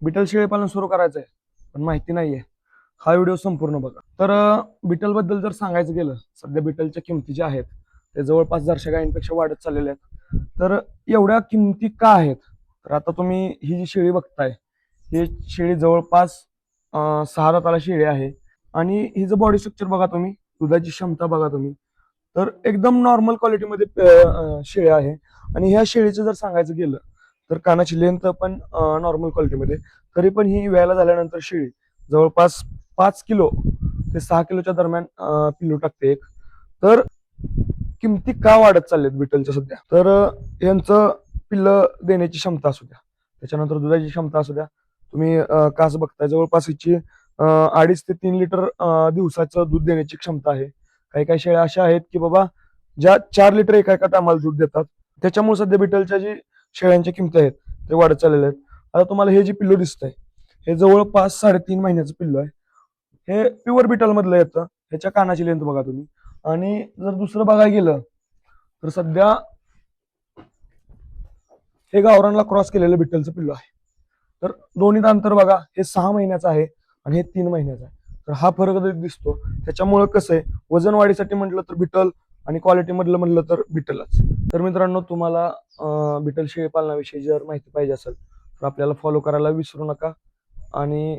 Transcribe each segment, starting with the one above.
Beetle शेळीपालन सुरू करायचं आहे पण माहिती नाहीये. हा व्हिडिओ संपूर्ण बघा. तर बिटलबद्दल जर सांगायचं गेलं सध्या बिटलच्या किमती ज्या आहेत ते जवळपास जरशा गायींपेक्षा वाढत चाललेल्या आहेत. तर एवढ्या किमती का आहेत? तर आता तुम्ही ही जी शेळी बघताय ही शेळी जवळपास सहा रताला शेळी आहे. आणि हिचं बॉडी स्ट्रक्चर बघा तुम्ही दुधाची क्षमता बघा तुम्ही. तर एकदम नॉर्मल क्वालिटीमध्ये शेळी आहे. आणि ह्या शेळीचं जर सांगायचं गेलं तर कानाची लेंथ पण नॉर्मल क्वालिटीमध्ये तरी पण ही व्यायला झाल्यानंतर शेळी जवळपास पाच किलो ते सहा किलोच्या दरम्यान पिल्लू टाकते एक. तर किमती का वाढत चालल्यात बिटलच्या सध्या? तर यांचं पिल्लं देण्याची क्षमता असू द्या. त्याच्यानंतर दुधाची क्षमता असू द्या. तुम्ही कास बघताय जवळपास हिची अडीच ते तीन लिटर दिवसाचं दूध देण्याची क्षमता आहे. काही काही शेळ्या अशा आहेत की बाबा ज्या चार लिटर एका एका टामाला दूध देतात. त्याच्यामुळे सध्या बिटलच्या जी शेळ्यांच्या किमती आहेत ते वाढत चाललेले आहेत. आता तुम्हाला हे जे पिल्लू आहे हे जवळपास साडेतीन महिन्याचं पिल्लू आहे. हे प्युअर बिटल मधलं येतं ह्याच्या कानाची लेंथ बघा तुम्ही. आणि जर दुसरं बघायला गेलं तर सध्या हे गावरानला क्रॉस केलेलं बिटलचं पिल्लू आहे. तर दोन्ही अंतर बघा हे सहा महिन्याचं आहे आणि हे तीन महिन्याचं आहे. तर हा फरक दिसतो त्याच्यामुळं कसं आहे वजन वाढीसाठी म्हटलं तर बिटल आणि क्वालिटी मधलं म्हटलं तर बिटलच तर मित्रांनो तुम्हाला बिटल शेळी पालनाविषयी जर माहिती पाहिजे असेल तर आपल्याला फॉलो करायला विसरू नका. आणि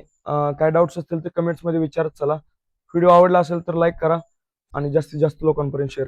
काय डाऊट्स असतील ते कमेंट्समध्ये विचारत चला. व्हिडिओ आवडला असेल तर लाईक करा आणि जास्तीत जास्त लोकांपर्यंत शेअर करा.